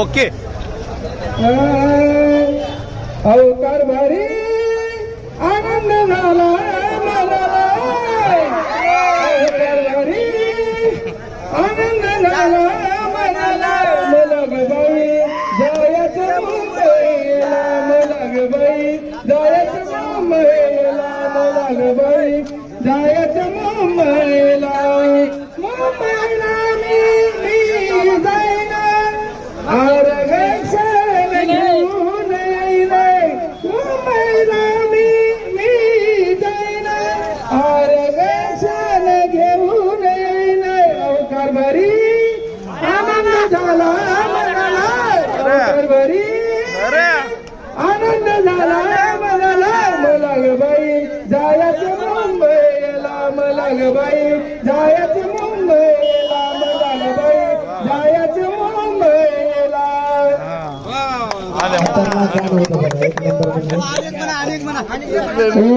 Okay. अवकार भारी आनंद झाला आनंद झाला मनाला. मला ग जायचं मुंबईला. मला ग जायचं मुंबईला. मला जायचं भरी आनंद झाला मनाला भरी आनंद झाला मला मला ग बाई जायचं मुंबईला मला ग बाई जायचं मुंबईला मला ग बाई जायचं मुंबईला एक नंबर म्हणजे